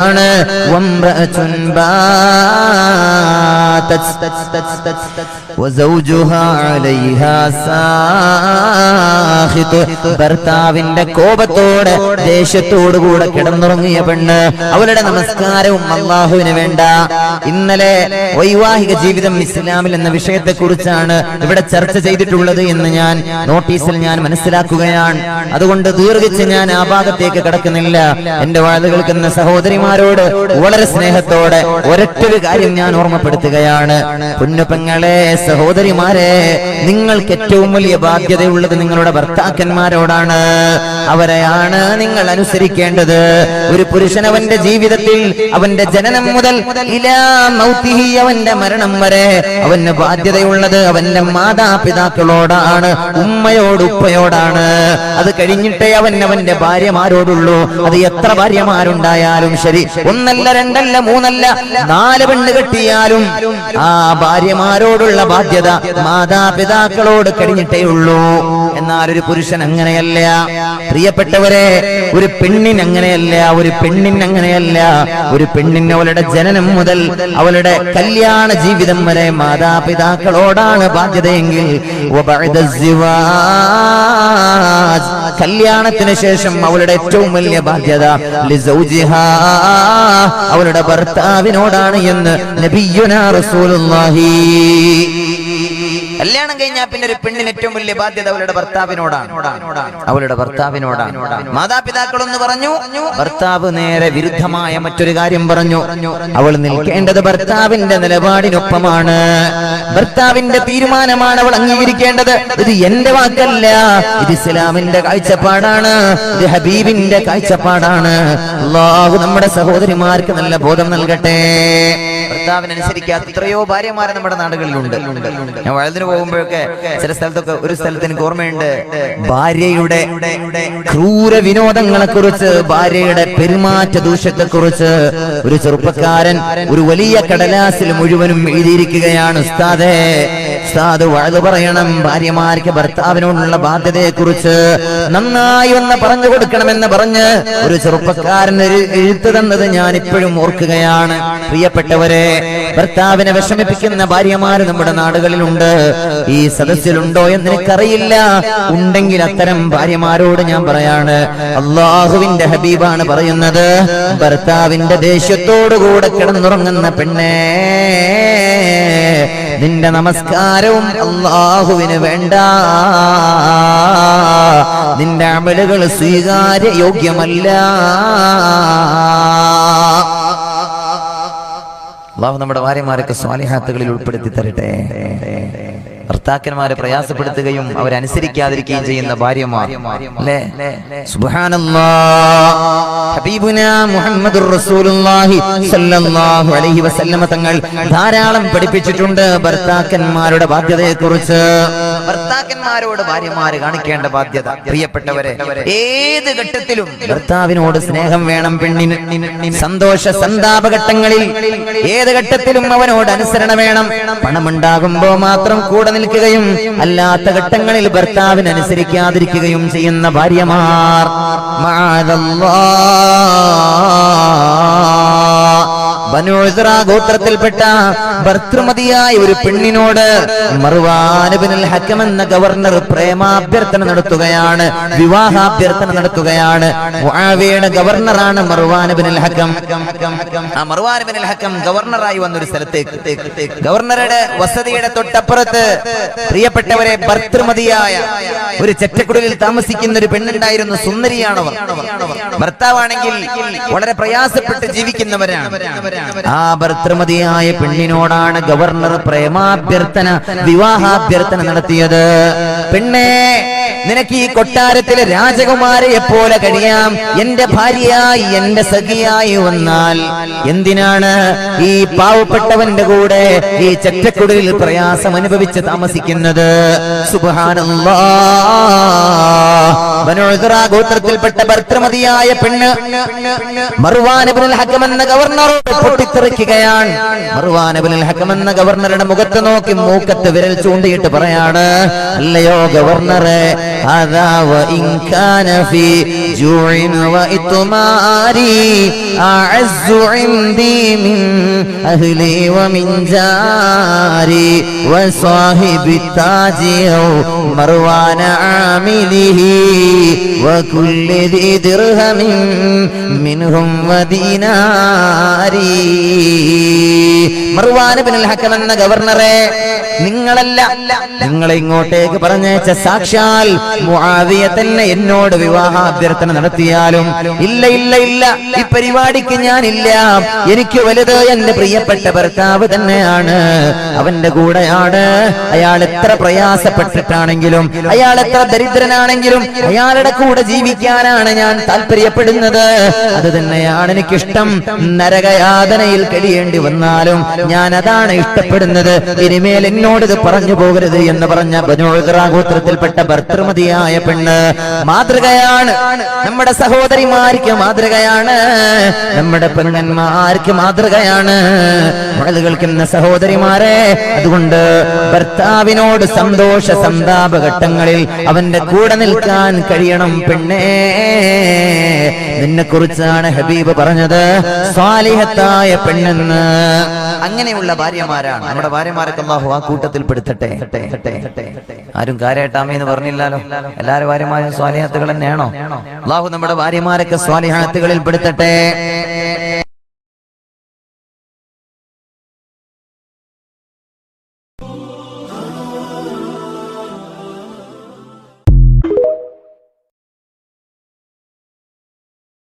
ആണ്. വംറഅത്തുൻ عليها ساخط. ഭർത്താവിന്റെ കോപത്തോടെ ദേഷ്യത്തോടു കൂടെ കിടന്നുറങ്ങിയ പെണ്ണ് അവളുടെ നമസ്കാരവും അള്ളാഹുവിന് വേണ്ട. ഇന്നലെ വൈവാഹിക ജീവിതം ഇസ്ലാമിൽ എന്ന വിഷയത്തെ കുറിച്ചാണ് ഇവിടെ ചർച്ച ചെയ്തിട്ടുള്ളത് എന്ന് ഞാൻ നോട്ടീസിൽ ഞാൻ മനസ്സിലാക്കുകയാണ്. അതുകൊണ്ട് ദീർഘിച്ച് ഞാൻ ആ ഭാഗത്തേക്ക് കടക്കുന്നില്ല. എന്റെ വാഴ കേൾക്കുന്ന സഹോദരിമാരോട് വളരെ സ്നേഹത്തോടെ ഒരൊറ്റൊരു കാര്യം ഞാൻ ഓർമ്മപ്പെടുത്തുകയാണ്. കുഞ്ഞുപെങ്ങളെ സഹോദരിമാരെ നിങ്ങൾക്ക് ഏറ്റവും വലിയ ബാധ്യതയുള്ളത് നിങ്ങളുടെ ഭർത്താക്കന്മാരോടാണ്. അവരെയാണ് നിങ്ങൾ അനുസരിക്കേണ്ടത്. ഒരു പുരുഷൻ അവന്റെ ജീവിതത്തിൽ അവന്റെ ജനനം മുതൽ അവന്റെ മരണം വരെ അവന് ബാധ്യതയുള്ളത് അവന്റെ മാതാപിതാക്കളോടാണ് ഉമ്മയോട് ഉപ്പയോടാണ്. അത് കഴിഞ്ഞിട്ടേ അവൻ അവന്റെ ഭാര്യമാരോടുള്ളൂ. അത് എത്ര ഭാര്യമാരുണ്ടായാലും ശരി ഒന്നല്ല രണ്ടല്ല മൂന്നല്ല നാല് പെണ്ണ് കെട്ടിയാലും ആ ഭാര്യമാരോടുള്ള ബാധ്യത മാതാപിതാക്കളോട് കഴിഞ്ഞിട്ടേ ഉള്ളൂ. എന്നാൽ ഒരു പുരുഷൻ അങ്ങനെയല്ല. പ്രിയപ്പെട്ടവരെ ഒരു പെണ്ണിന് അങ്ങനെയല്ല ഒരു പെണ്ണിന് അങ്ങനെയല്ല. ഒരു പെണ്ണിന് അവളുടെ ജനനം മുതൽ അവളുടെ കല്യാണ ജീവിതം വരെ മാതാപിതാക്കളോടാണ് ബാധ്യതയെങ്കിൽ കല്യാണത്തിന് ശേഷം അവളുടെ ഏറ്റവും വലിയ ബാധ്യത അവളുടെ ഭർത്താവിനോടാണ് എന്ന് നബിയുനാ റസൂലുള്ളാഹി. കല്യാണം കഴിഞ്ഞാൽ പിന്നെ ഒരു പെണ്ണിന് ഏറ്റവും വലിയ ബാധ്യത അവളുടെ ഭർത്താവിനോടാണ്. അവളുടെ ഭർത്താവിനോടാണ്. മാതാപിതാക്കൾ എന്ന് പറഞ്ഞു. ഭർത്താവ് നേരെ വിരുദ്ധമായ മറ്റൊരു കാര്യം പറഞ്ഞു. അവൾ നിൽക്കേണ്ടത് ഭർത്താവിന്റെ നിലപാടിനൊപ്പമാണ്. ഭർത്താവിന്റെ തീരുമാനമാണ് അവൾ അംഗീകരിക്കേണ്ടത്. ഇത് എന്റെ വാക്കല്ല. ഇത് ഇസ്ലാമിന്റെ കാഴ്ചപ്പാടാണ്. ഇത് ഹബീബിന്റെ കാഴ്ചപ്പാടാണ്. അള്ളാഹു നമ്മുടെ സഹോദരിമാർക്ക് നല്ല ബോധം നൽകട്ടെ. ഭർത്താവിനനുസരിക്കാത്ത എത്രയോ ഭാര്യമാരെ നമ്മുടെ നാടുകളിലുണ്ട്. ഞാൻ വഴുതിന് പോകുമ്പോഴൊക്കെ ചില സ്ഥലത്തൊക്കെ ഒരു സ്ഥലത്തിന് ഓർമ്മയുണ്ട്. ഭാര്യയുടെ ക്രൂര വിനോദങ്ങളെ കുറിച്ച് ഭാര്യയുടെ പെരുമാറ്റ ദൂഷ്യത്തെ കുറിച്ച് ഒരു ചെറുപ്പക്കാരൻ ഒരു വലിയ കടലാസിൽ മുഴുവനും എഴുതിയിരിക്കുകയാണ്. ഉസ്താദേ ഉസ്താദ് വഴുതു പറയണം. ഭാര്യമാർക്ക് ഭർത്താവിനോടുള്ള ബാധ്യതയെ കുറിച്ച് നന്നായി ഒന്ന് പറഞ്ഞു കൊടുക്കണമെന്ന് പറഞ്ഞ് ഒരു ചെറുപ്പക്കാരൻ എഴുത്ത് തന്നത് ഞാൻ ഇപ്പോഴും ഓർക്കുകയാണ്. പ്രിയപ്പെട്ടവരെ ഭർത്താവിനെ വിഷമിപ്പിക്കുന്ന ഭാര്യമാർ നമ്മുടെ നാടുകളിലുണ്ട്. ഈ സദസ്സിലുണ്ടോ എന്ന് എനിക്കറിയില്ല ഉണ്ടെങ്കിൽ അത്തരം ഭാര്യമാരോട് ഞാൻ പറയാണ്. അള്ളാഹുവിന്റെ ഹബീബാണ് പറയുന്നത്. ഭർത്താവിന്റെ ദേഷ്യത്തോടുകൂടെ കിടന്നുറങ്ങുന്ന പെണ്ണേ നിന്റെ നമസ്കാരവും അള്ളാഹുവിന് വേണ്ട. നിന്റെ അമലുകൾ സ്വീകാര്യ യോഗ്യമല്ല അള്ളാഹു നമ്മുടെ ഭാര്യമാരൊക്കെ സ്വാലിഹാത്തുകളിൽ ഉൾപ്പെടുത്തി തരട്ടെ. ഭർത്താക്കന്മാരെ പ്രയാസപ്പെടുത്തുകയും അവരനുസരിക്കാതിരിക്കുകയും ചെയ്യുന്ന ഭാര്യമാർ. അല്ലേ? തങ്ങൾ ധാരാളം പഠിപ്പിച്ചിട്ടുണ്ട് ഭർത്താക്കന്മാരുടെ ബാധ്യതയെക്കുറിച്ച്. ഭർത്താക്കന്മാരോട് ഭാര്യമാര് കാണിക്കേണ്ട ബാധ്യത. പ്രിയപ്പെട്ടവരെ ഏത് ഘട്ടത്തിലും ഭർത്താവിനോട് സ്നേഹം വേണം പെണ്ണിന്. സന്തോഷ സന്താപഘട്ടങ്ങളിൽ ഏത് ഘട്ടത്തിലും അവനോട് അനുസരണ വേണം. പണമുണ്ടാകുമ്പോ മാത്രം കൂടെ നിൽക്കുകയും അല്ലാത്ത ഘട്ടങ്ങളിൽ ഭർത്താവിന് അനുസരിക്കാതിരിക്കുകയും ചെയ്യുന്ന ഭാര്യമാർ. ബനുഴ്സറ ഗോത്രത്തിൽപ്പെട്ട ഭർത്തൃമതിയായ ഒരു പെണ്ണിനോട് മറുവാനുബിനൽ എന്ന ഗവർണർ പ്രേമാഭ്യർത്ഥന നടത്തുകയാണ് വിവാഹാഭ്യർത്ഥന നടത്തുകയാണ്. ഗവർണറാണ് മറുവാനുബിനൽ ഹക്കം. ആ മറുവാനുബിനൽ ഹക്കം ഗവർണറായി വന്നൊരു സ്ഥലത്തേക്ക്. ഗവർണറുടെ വസതിയുടെ തൊട്ടപ്പുറത്ത് പ്രിയപ്പെട്ടവരെ ഭർത്തൃമതിയായ ഒരു ചെറ്റക്കുടലിൽ താമസിക്കുന്ന ഒരു പെണ്ണുണ്ടായിരുന്നു സുന്ദരിയാണവർ ഭർത്താവാണെങ്കിൽ വളരെ പ്രയാസപ്പെട്ട് ജീവിക്കുന്നവരാണ്. ആ ഭർത്തൃമതിയായ പെണ്ണിനോടാണ് ഗവർണർ പ്രേമാഭ്യർത്ഥന വിവാഹാഭ്യർത്ഥന നടത്തിയത്. പെണ്ണേ നിനക്ക് ഈ കൊട്ടാരത്തിലെ രാജകുമാരയെ പോലെ കഴിയാം എന്റെ ഭാര്യയായി എന്റെ സഖിയായി വന്നാൽ എന്തിനാണ് ഈ പാവപ്പെട്ടവന്റെ കൂടെ ഈ ചെറ്റക്കുടലിൽ പ്രയാസം അനുഭവിച്ച് താമസിക്കുന്നത്? ഗോത്രത്തിൽപ്പെട്ട ഭർത്തൃമതിയായ പെണ്ണ് മറുവാനബിനുൽ ഹക്കം എന്ന ഗവർണർ പൊട്ടിത്തെറിക്കുകയാണ്. മറുവാനബിനുൽ ഹക്കം എന്ന ഗവർണറുടെ മുഖത്ത് നോക്കി മൂക്കത്ത് വിരൽ ചൂണ്ടിയിട്ട് പറയാണ് അല്ലയോ ഗവർണറെ هذا وإن كان في جوع وإطمار أعز عندي من أهلي ومن جاري وصاحب التاج أو مروان عامله وكل ذي درهم منهم وديناري മർവാൻ ബിൻ ഹക്കം എന്ന ഗവർണറെ നിങ്ങളല്ല നിങ്ങളെ ഇങ്ങോട്ടേക്ക് പറഞ്ഞയച്ച സാക്ഷാൽ മുആവിയ തന്നെ എന്നോട് വിവാഹ അഭ്യർത്ഥന നടത്തിയാലും ഇല്ല ഇല്ല ഇല്ല ഈ പരിപാടിക്ക് ഞാനില്ല എനിക്ക് വലുത് എന്റെ പ്രിയപ്പെട്ട ഭർത്താവ് തന്നെയാണ്. അവന്റെ കൂടെയാണ്. അയാൾ എത്ര പ്രയാസപ്പെട്ടിട്ടാണെങ്കിലും അയാൾ എത്ര ദരിദ്രനാണെങ്കിലും അയാളുടെ കൂടെ ജീവിക്കാനാണ് ഞാൻ താല്പര്യപ്പെടുന്നത്. അത് തന്നെയാണ് എനിക്കിഷ്ടം. നരകയാതനയിൽ കഴിയേണ്ടി വന്നാലും ഞാൻ അതാണ് ഇഷ്ടപ്പെടുന്നത്. ഇനിമേൽ എന്നോട് ഇത് പറഞ്ഞു പോകരുത് എന്ന് പറഞ്ഞ ഗോത്രത്തിൽപ്പെട്ട ഭർത്തൃമതിയായ പെണ്ണ് മാതൃകയാണ്. നമ്മുടെ സഹോദരിമാർക്ക് മാതൃകയാണ്. നമ്മുടെ പെണ്ണന്മാർക്ക് മാതൃകയാണ്. കേൾക്കുന്ന സഹോദരിമാരെ അതുകൊണ്ട് ഭർത്താവിനോട് സന്തോഷ സന്താപ ഘട്ടങ്ങളിൽ അവന്റെ കൂടെ നിൽക്കാൻ കഴിയണം പെണ്ണേ. നിന്നെ കുറിച്ചാണ് ഹബീബ് പറഞ്ഞത്. സ്വാലിഹത്തായ പെണ്ണെന്ന്. അങ്ങനെയുള്ള ഭാര്യമാരാണ്. നമ്മുടെ ഭാര്യമാരൊക്കെ അള്ളാഹു ആ കൂട്ടത്തിൽ പെടുത്തട്ടെ. ആരും കാര്യമായിട്ടാമേ എന്ന് പറഞ്ഞില്ലല്ലോ. എല്ലാരും ഭാര്യമാരും സ്വാലിഹത്തുകൾ തന്നെയാണോ? അള്ളാഹു നമ്മുടെ ഭാര്യമാരൊക്കെ സ്വാലിഹാത്തുകളിൽ പെടുത്തട്ടെ.